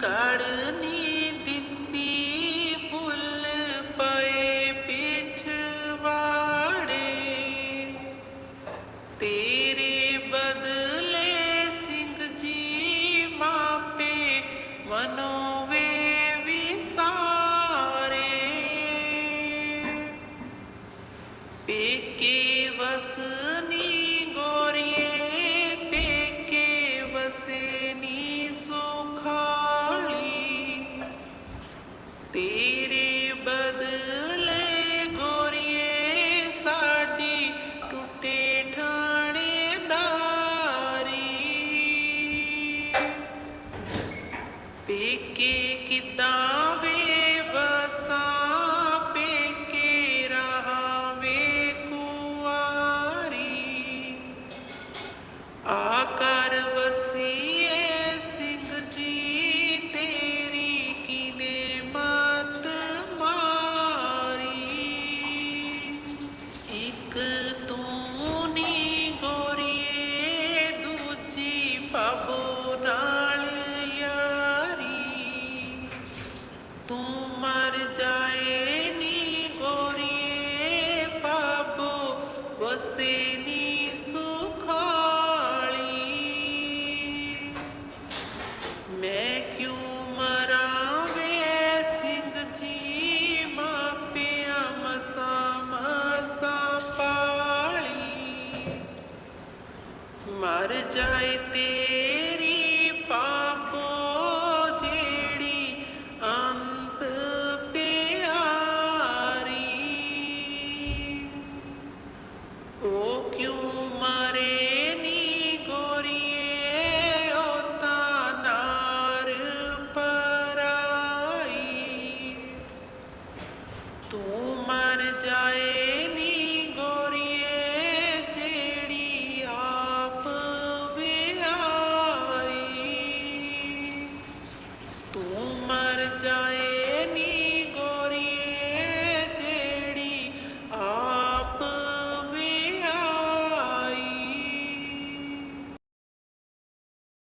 ਕੜਨੀ ਦਿੱਤੀ, ਫੁੱਲ ਪਏ ਪਿਛਵਾੜੇ। ਤੇਰੇ ਬਦਲੇ ਸਿੰਘ ਜੀ ਮਾਪੇ ਮਨੋਵੇ ਵਿਸਾਰੇ। ਪੇਕੇ ਵਸਨੀ ਗੋ ਤੇਰੇ ਬਦਲੇ ਗੋਰੀਏ ਸਾਡੀ ਟੁੱਟੇ ਠਾਣੇਦਾਰੀ। ਪੇਕੇ ਕਿਦਾਂ ਵੇ ਵਸਾਂ ਪੇਕੇ ਰਹਾਵੇ ਕੁਆਰੀ। ਆ ਕਰ ਵਸੀਏ ਸਿੰਘ ਜੀ ਵਸੇ ਨੀ ਸੁਖਾਲੀ। ਮੈਂ ਕਿਉਂ ਮਰਾਂ ਵੇ ਸਿੰਘ ਜੀ ਮਾਪਿਆਂ ਮਸਾ ਮਸਾ तर जाए नी गोरिए जेड़ी आप विहाई तू